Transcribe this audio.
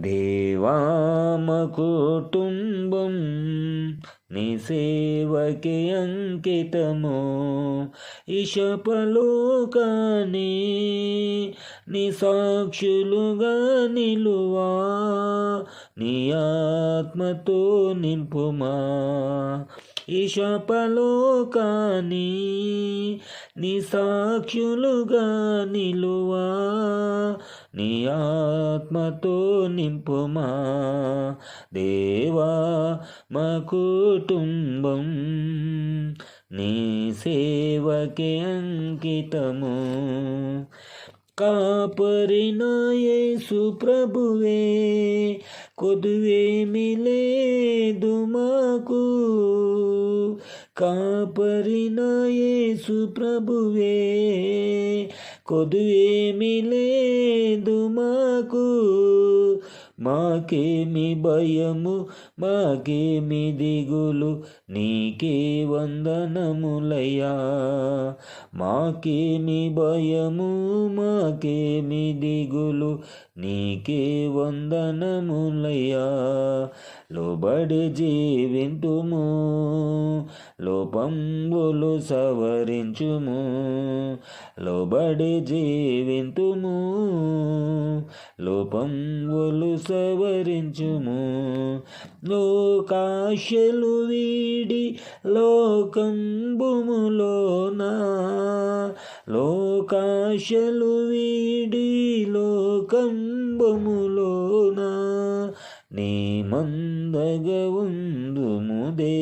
దేవామ కుటుంబం నీ సేవకి అంకితము. ఇషపలోకాని నీ సాక్షులుగా నిలువా. నీ ఆత్మతో నింపుమా. ఇషపలోకాని నీ సాక్షులుగా నిలువా. నీ ఆత్మతో నింపుమా? దేవా మా కుటుంబం నీ సేవకే అంకితము. కాపరిన యేసు ప్రభువే కొదువేమి లేదు మాకు. కాపరిన యేసు ప్రభువే. కొదువేమి లేదు మాకేమి భయము మాకేమి దిగులు నీకే వందనములయ్యా. మాకేమి భయము మాకేమి దిగులు నీకే వందనములయ్యా. లోబడి జీవింతుము లోపంబులు సవరించుము. లోబడి జీవింతుము లోపంబులు సవరించుము. లోకాశలు వీడి లోకంబుములోనా. లోకాశలు వీడి లోకంబములోనా. నీ మందగ ఉందుముదే